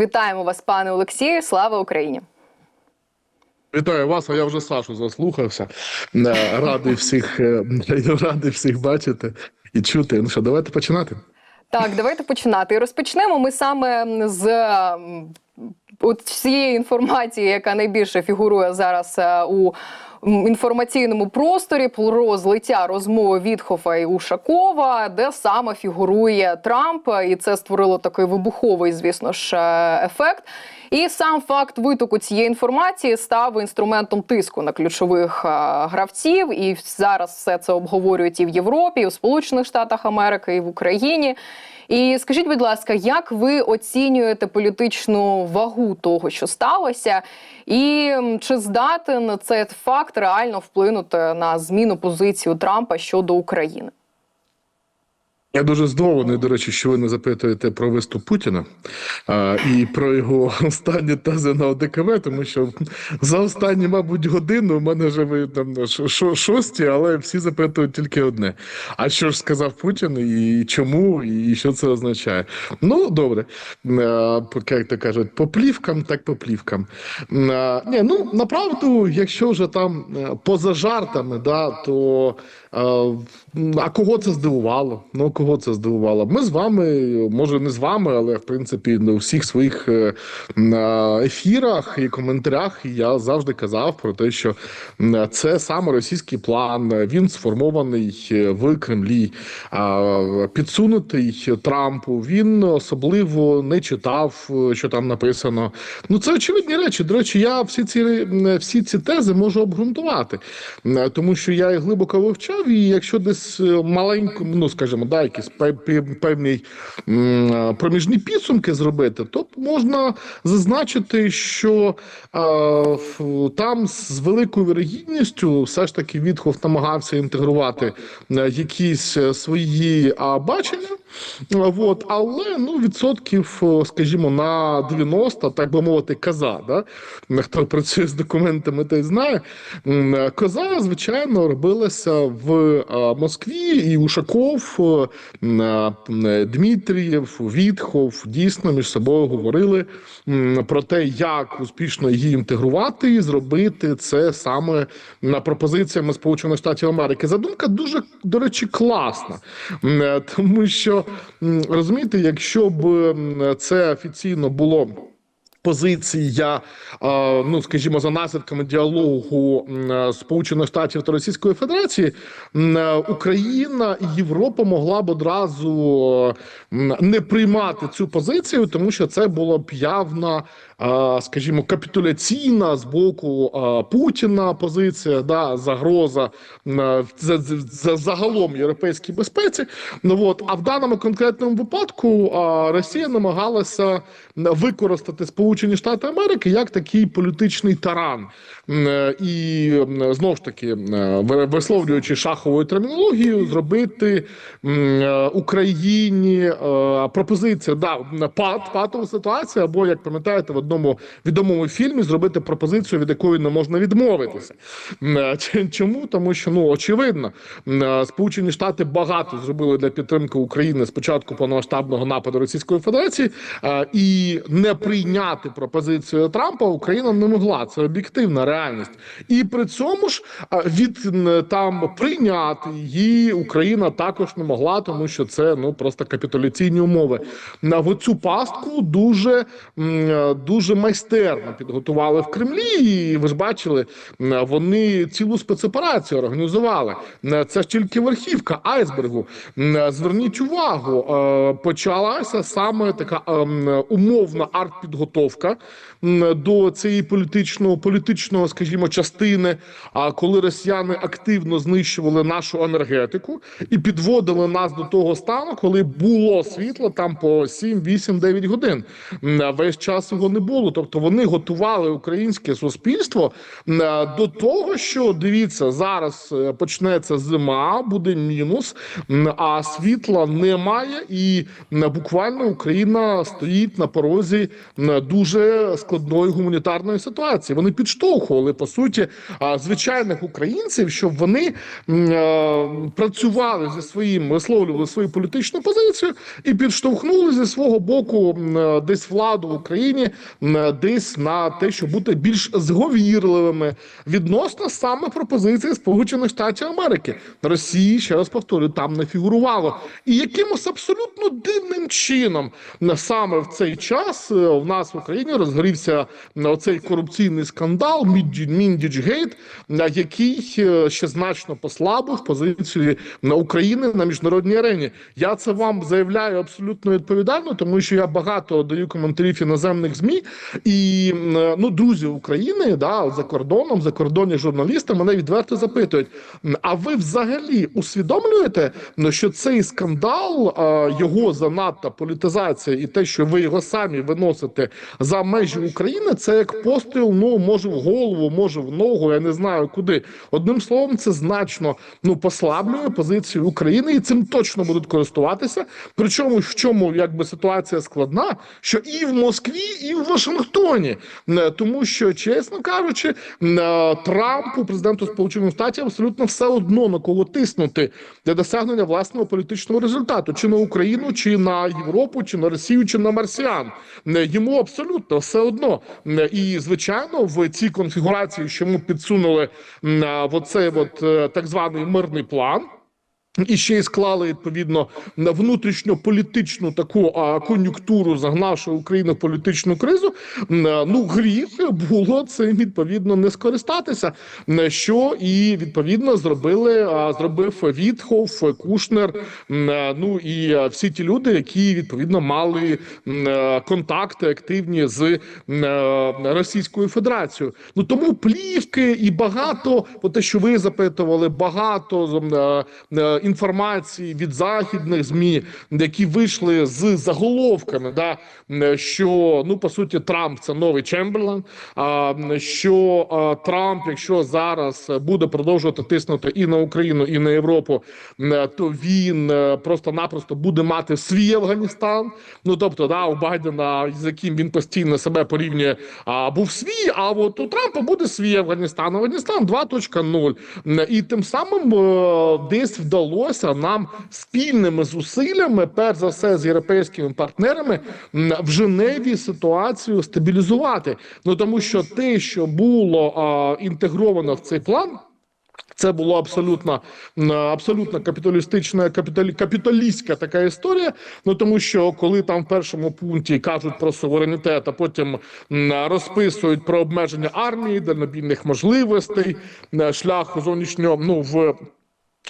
Вітаємо вас, пане Олексію. Слава Україні! Вітаю вас, а я вже Сашу заслухався. Е, Радий всіх, е, радий всіх бачити і чути. Ну що, давайте починати. Так, давайте починати. І розпочнемо ми саме з от цієї інформації, яка найбільше фігурує зараз е, у інформаційному просторі про злиття розмови Вітхофа і Ушакова, де саме фігурує Трамп, і це створило такий вибуховий, звісно ж, е, ефект. І сам факт витоку цієї інформації став інструментом тиску на ключових е, гравців. І зараз все це обговорюють і в Європі, і в Сполучених Штатах Америки, і в Україні. І скажіть, будь ласка, як ви оцінюєте політичну вагу того, що сталося, і чи здатен цей факт реально вплинути на зміну позиції Трампа щодо України? Я дуже здивований, до речі, що ви не запитуєте про виступ Путіна а, і про його останні тези на ОДКВ, тому що за останні, мабуть, годину у мене вже ви там ш- шості, але всі запитують тільки одне: а що ж сказав Путін, і чому, і що це означає? Ну, добре, Е, як то кажуть, по плівкам, так по плівкам. Е, Ні, ну направду, якщо вже там е, поза жартами, да, то е, м, а кого це здивувало? Ну кого це здивувало? Ми з вами, може не з вами, але в принципі на всіх своїх е, ефірах і коментарях я завжди казав про те, що це саме російський план. Він сформований е, в Кремлі, підсунутий Трампу. Він особливо не читав, що там написано. Ну це очевидні речі. До речі, я всі ці всі ці тези можу обґрунтувати, тому що я їх глибоко вивчав, і якщо десь е, маленьку, ну скажімо, да, якісь пев- пев- певні е, проміжні підсумки зробити, то можна зазначити, що е, там з великою вірогідністю все ж таки Вітхов намагався інтегрувати якісь свої бачення. Вот, але ну відсотків, скажімо, на 90, так би мовити, коза. Да? Хто працює з документами, той знає. Коза, звичайно, робилася в Москві, і Ушаков, Дмитрієв, Вітхов дійсно між собою говорили про те, як успішно її інтегрувати і зробити це саме на пропозиціями Сполучених Штатів Америки. Задумка дуже, до речі, класна, е, тому що м, розумієте, якщо б це офіційно було. Позиція, ну скажімо, за наслідками діалогу Сполучених Штатів та Російської Федерації, Україна і Європа могла б одразу не приймати цю позицію, тому що це було б явна, е, скажімо, капітуляційна з боку Путіна позиція, да, загроза за, за, за загалом європейській безпеці. Ну от а в даному конкретному випадку Росія намагалася використати Сполучені Штати Америки як такий політичний таран, е, і м, знову ж таки, е, ви- висловлюючи шаховою термінологією, зробити е, Україні пропозицію да пат, патова ситуація, або як пам'ятаєте, в одному відомому фільмі зробити пропозицію, від якої не можна відмовитися. Чому? Тому що ну очевидно, Сполучені Штати багато зробили для підтримки України з початку повномасштабного нападу Російської Федерації, і не прийняти пропозицію Трампа Україна не могла. Це об'єктивна реальність. І при цьому ж від там прийняти її Україна також не могла, тому що це ну просто капітуляційні умови. На цю пастку дуже м, е, дуже майстерно підготували в Кремлі. І ви ж бачили, вони цілу спецоперацію організували. Це ж тільки верхівка айсбергу. Зверніть увагу, е, почалася саме така ем, умовна артпідготовка до цієї політичного, політичного, скажімо, частини. А коли росіяни активно знищували нашу енергетику і підводили нас до того стану, коли було світло там по 7, 8, 9 годин. Весь час його не. Тобто вони готували українське суспільство до того, що дивіться, зараз е, почнеться зима, буде мінус, а світла немає, і буквально Україна стоїть на порозі дуже складної гуманітарної ситуації. Вони підштовхували по суті звичайних українців, щоб вони е, працювали зі своїм, висловлювали свою політичну позицію і підштовхнули зі свого боку е, десь владу в Україні, е, десь на те, щоб бути більш зговірливими відносно саме пропозиції Сполучених Штатів Америки. Росії ще раз повторюю, там не фігурувало. І якимось абсолютно дивним чином на- саме в цей час е, в нас в Україні розгорівся е, оцей корупційний скандал Міндічгейт, який е, ще значно послабив позицію України на міжнародній арені. Я це вам заявляю абсолютно відповідально, тому що я багато даю коментарів іноземних змі і е, ну друзі України, да за кордоном, закордонні журналісти мене відверто запитують: а ви взагалі усвідомлюєте, що цей скандал, е, його занадта політизація і те, що ви його самі виносите за межі України, це як постріл, ну може в голову, може в ногу, я не знаю куди. Одним словом, це значно ну послаблює позицію України, і цим точно будуть користуватися. Причому в чому якби ситуація складна, що і в Москві, і в Вашингтоні, Е, тому що, чесно кажучи, е, Трампу, президенту Сполучених Штатів, абсолютно все одно на кого тиснути для досягнення власного політичного результату, чи на Україну, чи на Європу, чи на Росію, чи на Марсіан. Е, Йому абсолютно все одно. І звичайно, в цій конфігурації, що ми підсунули в оцей от так званий мирний план. І ще й склали відповідно на внутрішньополітичну таку а, кон'юнктуру, загнавши Україну в політичну кризу. Ну гріх було цим відповідно не скористатися. м, Що і відповідно зробили, а, зробив Вітхов, Кушнер. Ну і всі ті люди, які відповідно мали контакти активні з Російською Федерацією. Ну тому плівки і багато, те, що ви запитували, багато інформації від західних змі, які вийшли з заголовками, да що ну по суті Трамп це новий Чемберлен. А що Трамп, якщо зараз буде продовжувати тиснути і на Україну, і на Європу, то він е, просто-напросто буде мати свій Афганістан. Ну тобто, да, у Байдена, з яким він постійно себе порівнює, а, був свій. А от у Трампа буде свій Афганістан. Афганістан 2.0. І тим самим е, десь вдалося нам спільними зусиллями, перш за все з європейськими партнерами, в Женеві ситуацію стабілізувати. Ну тому що те, що було а, інтегровано в цей план. Це було абсолютно абсолютно капіталістична капіталі, капіталістська така історія. Ну тому що коли там в першому пункті кажуть про суверенітет, а потім розписують про обмеження армії, дальнобійних можливостей, м, шлях зовнішнього ну в.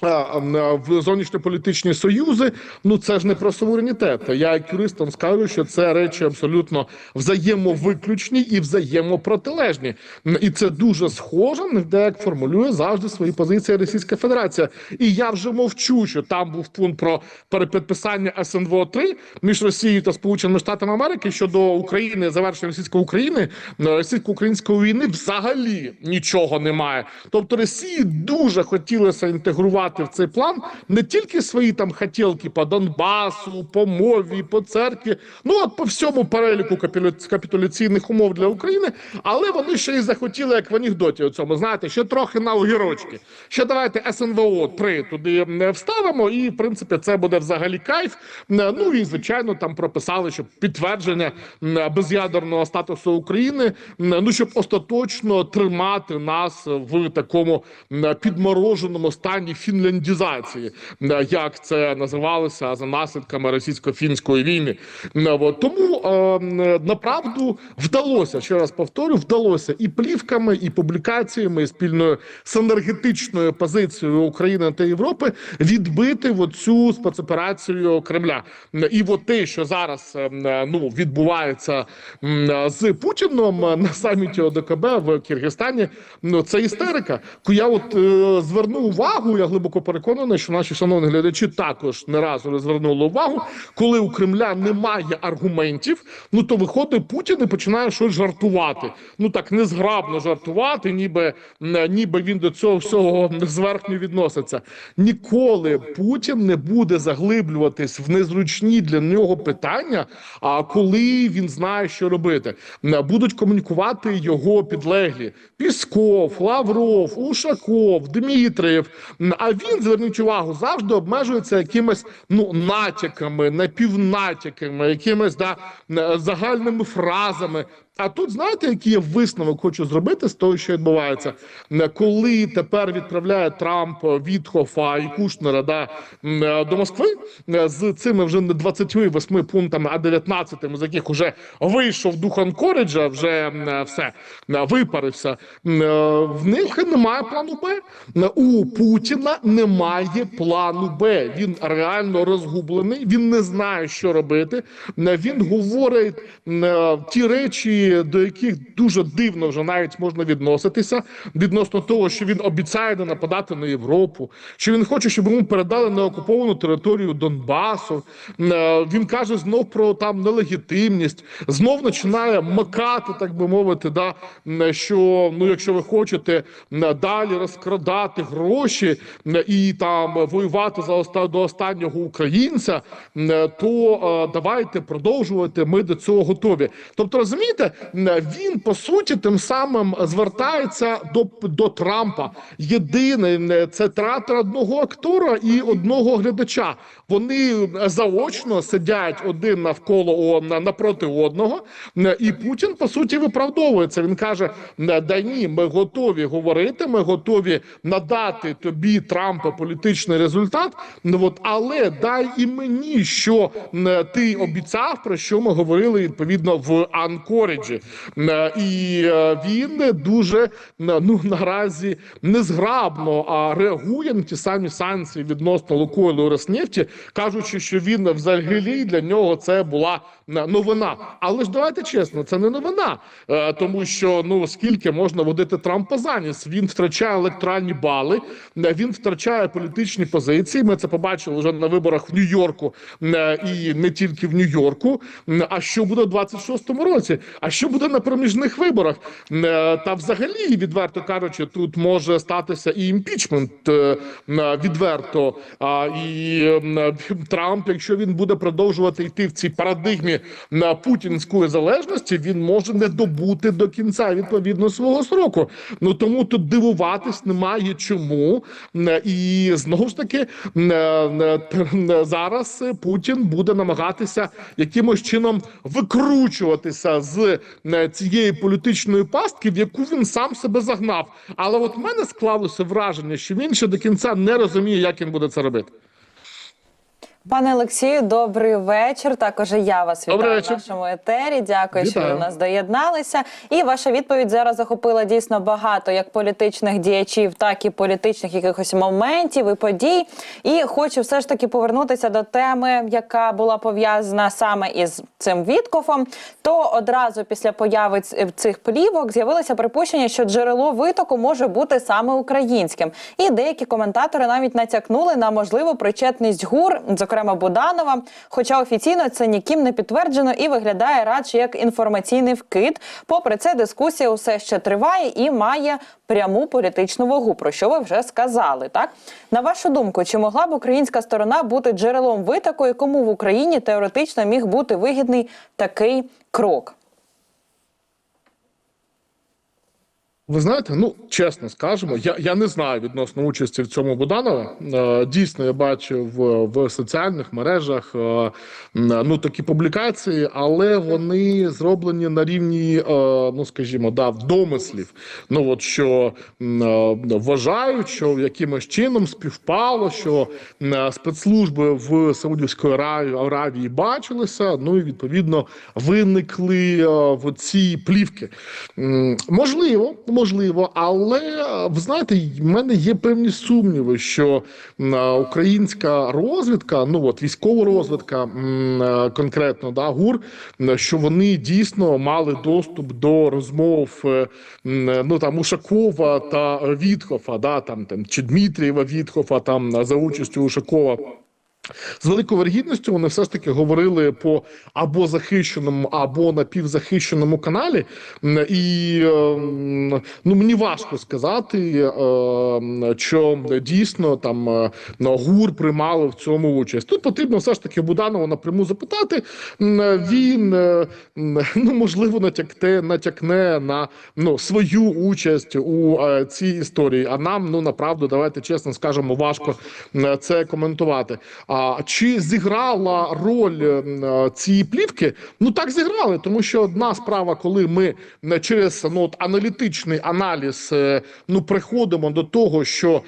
В зовнішньополітичні союзи, ну це ж не про суверенітет. Я як юрист вам скажу, що це речі абсолютно взаємовиключні і взаємопротилежні. І це дуже схоже на те, як формулює завжди свої позиції Російська Федерація. І я вже мовчу, що там був пункт про перепідписання СНВО 3 між Росією та Сполученими Штатами Америки щодо України, завершення російської України, російсько-української війни взагалі нічого немає. Тобто Росії дуже хотілося інтегрувати в цей план не тільки свої там хотілки по Донбасу, по мові, по церкві, ну от по всьому переліку капітуляційних умов для України, але вони ще й захотіли, як в анекдоті у цьому, знаєте, ще трохи на огірочки. Ще давайте СНВО 3 туди вставимо, і в принципі це буде взагалі кайф. Ну і звичайно, там прописали, що підтвердження без'ядерного статусу України, ну щоб остаточно тримати нас в такому підмороженому стані фінляндізації, як це називалося за наслідками російсько-фінської війни. Тому е, направду вдалося ще раз повторю, вдалося і плівками, і публікаціями, і спільною синергетичною позицією України та Європи відбити оцю спецоперацію Кремля. І от те, що зараз е, ну відбувається з Путіном е, на саміті ОДКБ в Киргизстані, ну це істерика. Я от е, зверну увагу, я глибоко переконаний, що наші шановні глядачі також не раз звернули увагу, коли у Кремля немає аргументів, ну то виходить Путін і починає щось жартувати. Ну так незграбно жартувати, ніби ніби він до цього всього зверхньо відноситься. Ніколи Путін не буде заглиблюватись в незручні для нього питання. А коли він знає, що робити, будуть комунікувати його підлеглі: Пісков, Лавров, Ушаков, Дмитрієв. А він зверніть увагу, завжди обмежується якимись ну натяками, напівнатяками, якимись да загальними фразами. А тут знаєте, який я висновок хочу зробити з того, що відбувається, коли тепер відправляє Трамп Вітхофа і Кушнера да, е, до Москви е, з цими вже не 28 пунктами, а 19, з яких вже вийшов дух Анкориджа, вже е, все е, випарився. Е, В них немає плану Б. Е, У Путіна немає плану Б. Він реально розгублений. Він не знає, що робити. Е, Він говорить е, ті речі, до яких дуже дивно вже навіть можна відноситися відносно того, що він обіцяє не нападати на Європу, що він хоче, щоб йому передали неокуповану територію Донбасу. Е, Він каже знов про там нелегітимність, знов починає макати, так би мовити, да що ну, якщо ви хочете далі розкрадати гроші і там воювати за оста до останнього українця, то е, давайте продовжувати. Ми до цього готові. Тобто, розумієте, він по суті тим самим звертається до, до Трампа. Єдине м, це театр одного актора і одного глядача. Вони заочно сидять один навколо напроти одного, і Путін по суті виправдовується. Він каже: «М, да ні, ми готові говорити, ми готові надати тобі Трампа політичний результат. Ну от але дай і мені, що ти обіцяв, про що ми говорили відповідно в Анкориджі. М, І е, він дуже ну наразі незграбно а реагує на ті самі санкції відносно Лукойлу Роснефті, кажучи, що він взагалі для нього це була новина. Але ж давайте чесно, це не новина, Е, тому що ну скільки можна водити Трампа за ніс? Він втрачає електоральні бали, е, він втрачає політичні позиції. Ми це побачили вже на виборах в Нью-Йорку е, і не тільки в Нью-Йорку. А що буде в 26-му році? А що буде на проміжних виборах? Е, Та взагалі, відверто кажучи, тут може статися і імпічмент е, відверто. І Трамп, якщо він буде продовжувати йти в цій парадигмі на путінської залежності, він може не добути до кінця відповідно свого сроку. Ну тому тут дивуватись немає чому. І знову ж таки е, зараз Путін буде намагатися якимось чином викручуватися з е, цієї політичної пастки, в яку він сам себе загнав. Але от в мене склалося враження, що він ще до кінця не розуміє, як він буде це робити. Пане Олексію, добрий вечір. Також я вас вітаю вечір. в нашому етері. Дякую, що ви нас доєдналися. І ваша відповідь зараз захопила дійсно багато як політичних діячів, так і політичних якихось моментів і подій. І хочу все ж таки повернутися до теми, яка була пов'язана саме із цим Віткофом. То одразу після появи цих плівок з'явилося припущення, що джерело витоку може бути саме українським. І деякі коментатори навіть натякнули на можливу причетність гур, зокрема Буданова. Хоча офіційно це ніким не підтверджено і виглядає радше як інформаційний вкид. Попри це, дискусія усе ще триває і має пряму політичну вагу, про що ви вже сказали. Так на вашу думку, чи могла б українська сторона бути джерелом витоку, якому кому в Україні теоретично міг бути вигідний такий крок? Ви знаєте, ну чесно скажемо, я, я не знаю відносно участі в цьому Буданова. Е, дійсно, я бачив в, соціальних мережах е, ну такі публікації, але вони зроблені на рівні, е, ну скажімо, да, домислів. Ну от що вважають, що якимось чином співпало, що спецслужби в Саудівської Аравії, бачилися. Ну і відповідно виникли в ці плівки. Можливо, можливо, але ви знаєте, в мене є певні сумніви, що українська розвідка, ну от військова розвідка, конкретно да, ГУР, що вони дійсно мали доступ до розмов е, ну там Ушакова та Вітхофа, да, там, там чи Дмитрієва Вітхофа, там за участю Ушакова. З великою вергідністю вони все ж таки говорили по або захищеному, або напівзахищеному каналі. І е, ну мені важко сказати, е, що дійсно там е, ГУР приймали в цьому участь. Тут потрібно все ж таки Буданова напряму запитати. Він е, ну можливо натякне, натякне на ну свою участь у е, цій історії. А нам ну направду давайте чесно скажемо, важко це коментувати. Чи зіграла роль е, цієї плівки? Ну так зіграли, тому що одна справа, коли ми е, через ну, от, аналітичний аналіз е, ну приходимо до того, що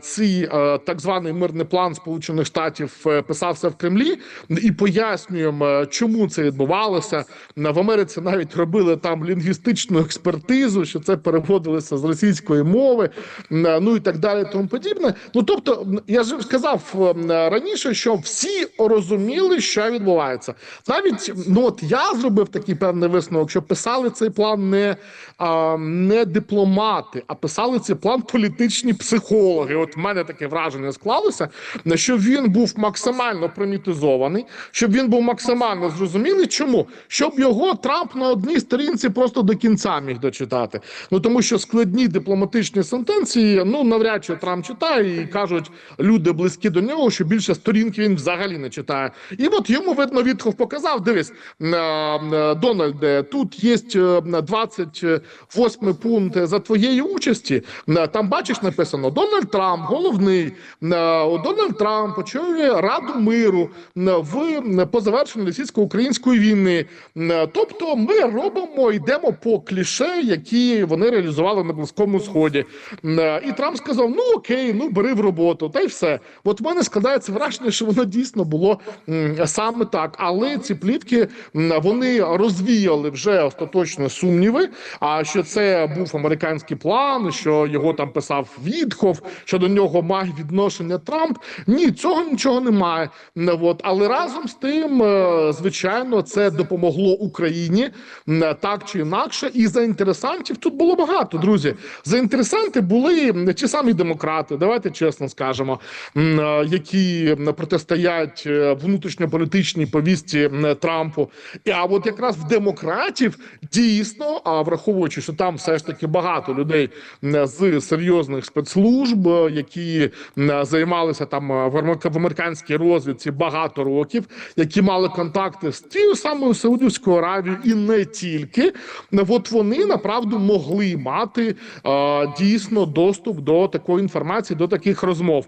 цей так званий мирний план Сполучених Штатів писався в Кремлі, і пояснюємо, чому це відбувалося. В Америці навіть робили там лінгвістичну експертизу, що це переводилося з російської мови, ну і так далі, тому подібне. Ну тобто, я ж сказав м, раніше, що всі розуміли, що відбувається. Навіть ну от я зробив такий певний висновок, що писали цей план не, а, не дипломати, а писали цей план політичні психологи. От в мене таке враження склалося, що він був максимально примітизований, щоб він був максимально зрозумілий. Чому? Щоб його Трамп на одній сторінці просто до кінця міг дочитати. Ну тому що складні дипломатичні сентенції, ну навряд чи Трамп читає, і кажуть люди близькі до нього, що більше сторінки він взагалі не читає. І от йому видно Вітхов показав. Дивись, е, е, Дональде, тут є е, 28 пункт за твоєї участі. Е, Там бачиш написано Дональд Трамп, головний. Е, Дональд Трамп очолює Раду миру е, в по завершенню російсько-української війни. Е, Тобто, ми робимо, йдемо по кліше, які вони реалізували на Близькому Сході. Е, І Трамп сказав: ну окей, ну бери в роботу, та й все. От в мене складається враження, що воно дійсно було саме так. Але ці плітки вони розвіяли вже остаточно сумніви. А що це був американський план, що його там писав Відхов, що до нього має відношення Трамп. Ні, цього нічого немає. От але разом з тим, е, звичайно, це допомогло Україні так чи інакше. І заінтересантів тут було багато, друзі. Заінтересанти були м, ті самі демократи. Давайте чесно скажемо, е, які протистоять е, внутрішньополітичній повістці Трампу. А от якраз в демократів дійсно, а враховуючи, що там все ж таки багато людей з серйозних спецслужб, е, які займалися там е, в американській розвідці багато років, які мали контакти з тією самою Саудівською Аравією і не тільки, от вони направду могли мати дійсно доступ до такої інформації, до таких розмов.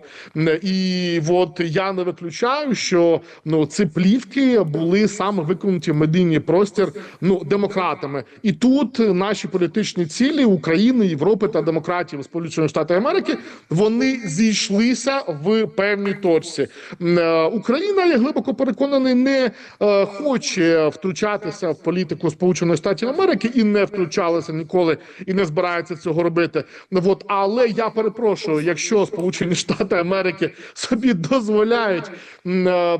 І от я не виключаю, що ну ці плівки були саме виконуті в медійний простір ну демократами. І тут наші політичні цілі України, Європи та демократів Сполучених Штатів Америки вони зійшлися в певній точці. Е, Україна, я глибоко переконаний, не е, хоче втручатися в політику Сполучених Штатів Америки і не втручалася ніколи і не збирається цього робити. От але я перепрошую, якщо Сполучені Штати Америки собі дозволяють м, е,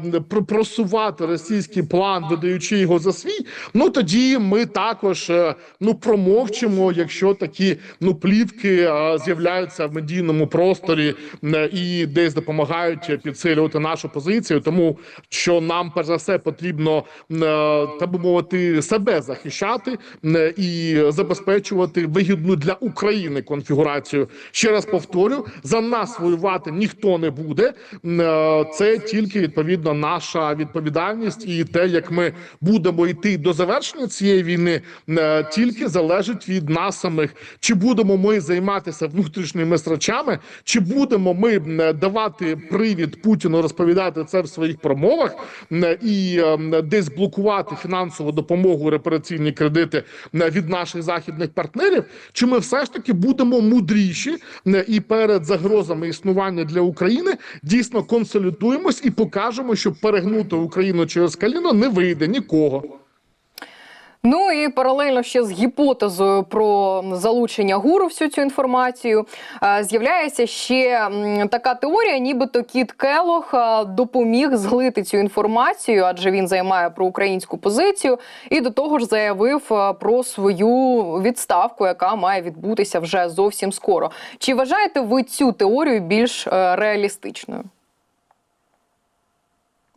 просувати російський план, видаючи його за свій, ну тоді ми також е, ну промовчимо, якщо такі ну плівки е, з'являються в медійному просторі і десь допомагають підсилювати нашу позицію, тому що нам перш за все потрібно так би мовити себе захищати і забезпечувати вигідну для України конфігурацію. Ще раз повторю: за нас воювати ніхто не буде. Це тільки відповідно наша відповідальність, і те, як ми будемо йти до завершення цієї війни, е, тільки залежить від нас самих. Чи будемо ми займатися внутрішніми срачами, чи будемо ми е, давати привід Путіну розповідати це в своїх промовах е, і десь блокувати фінансову допомогу, репараційні кредити від наших західних партнерів, чи ми все ж таки будемо мудріші і перед загрозами існування для України дійсно консолідуємось і покажемо, що перегнути Україну через коліно не вийде нікого. Ну і паралельно ще з гіпотезою про залучення гуру всю цю інформацію е, з'являється ще така теорія, нібито Кіт Келох е, допоміг зглити цю інформацію, адже він займає проукраїнську позицію, і до того ж заявив е, про свою відставку, яка має відбутися вже зовсім скоро. Чи вважаєте ви цю теорію більш реалістичною?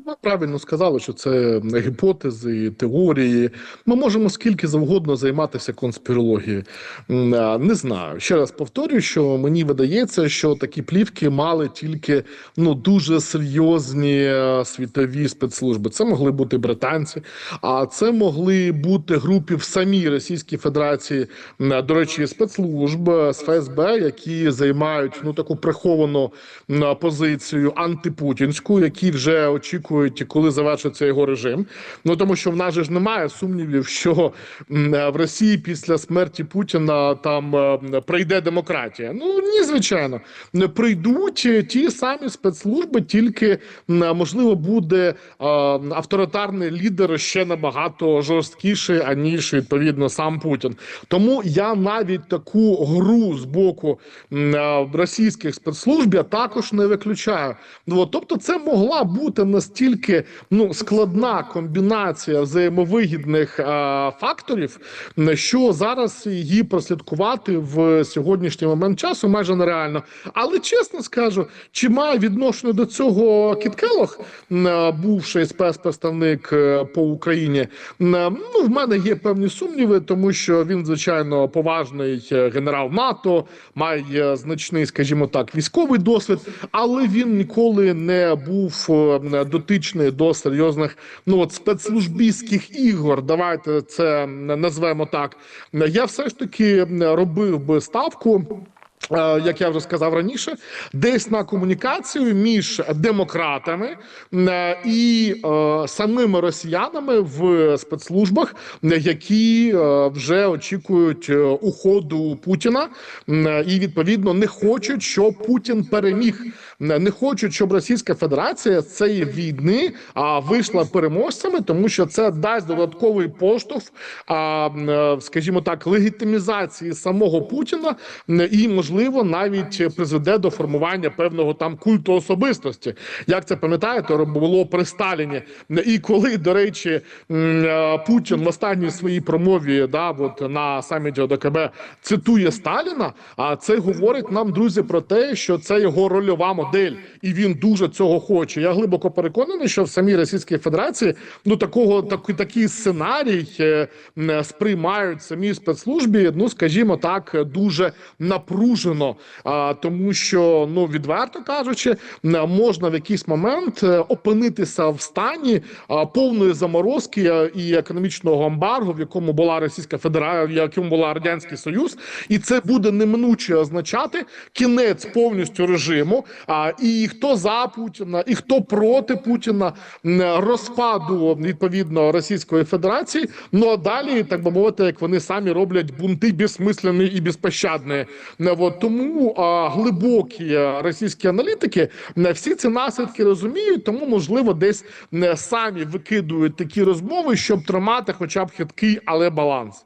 Ви правильно сказали, що це гіпотези, теорії. Ми можемо скільки завгодно займатися конспірологією. Не знаю. Ще раз повторюю, що мені видається, що такі плівки мали тільки ну дуже серйозні е, світові спецслужби. Це могли бути британці, а це могли бути групи в самій Російській Федерації, до речі, спецслужб е, з ФСБ, які займають ну таку приховану позицію антипутінську, які вже очікують, коли завершиться його режим. Ну тому що в нас же ж немає сумнівів, що в Росії після смерті Путіна там е, прийде демократія. Ну ні, звичайно, Не прийдуть ті самі спецслужби, тільки можливо буде е, авторитарний лідер ще набагато жорсткіший, аніж відповідно сам Путін. Тому я навіть таку гру з боку е, російських спецслужб я також не виключаю. Ну, тобто, це могла бути настільки ну складна комбінація взаємовигідних е, факторів, що зараз її прослідкувати в сьогоднішній момент часу майже нереально. Але чесно скажу, чи має відношення до цього Кіт Келох, бувший спецпредставник е, по Україні? Ну, в мене є певні сумніви, тому що він, звичайно, поважний е, генерал НАТО, має значний, скажімо так, військовий досвід, але він ніколи не був е, дотичний до серйозних ну от спецслужбістських ігор. Давайте це назвемо так. Я все ж таки робив би ставку. е, Як я вже сказав раніше, десь на комунікацію між демократами е, і е, самими росіянами в спецслужбах, які вже очікують уходу Путіна і відповідно не хочуть, щоб Путін переміг. Не хочуть, щоб Російська Федерація з цієї війни а, вийшла переможцями, тому що це дасть додатковий поштовх, а, е, скажімо так, легітимізації самого Путіна і, можливо, навіть призведе до формування певного там культу особистості. Як це пам'ятаєте, було при Сталіні. І коли, до речі, е, Путін в останній своїй промові, да, от на саміті ОДКБ цитує Сталіна, а це говорить нам, друзі, про те, що це його рольова модель, і він дуже цього хоче. Я глибоко переконаний, що в самій Російській Федерації ну такого так, такий сценарій е, сприймають самі спецслужбі, ну скажімо так, дуже напружено. А, тому що, ну відверто кажучи, можна в якийсь момент е, опинитися в стані повної заморозки е, і економічного ембарго, в якому була Російська Федерація, в якому була радянський Союз, і це буде неминуче означати кінець повністю режиму. І хто за Путіна, і хто проти Путіна розпаду відповідно Російської Федерації. Ну а далі, так би мовити, як вони самі роблять бунти безсмислені і безпощадні. От, тому а, глибокі російські аналітики не всі ці наслідки розуміють, тому можливо десь не самі викидують такі розмови, щоб тримати, хоча б хиткий, але баланс.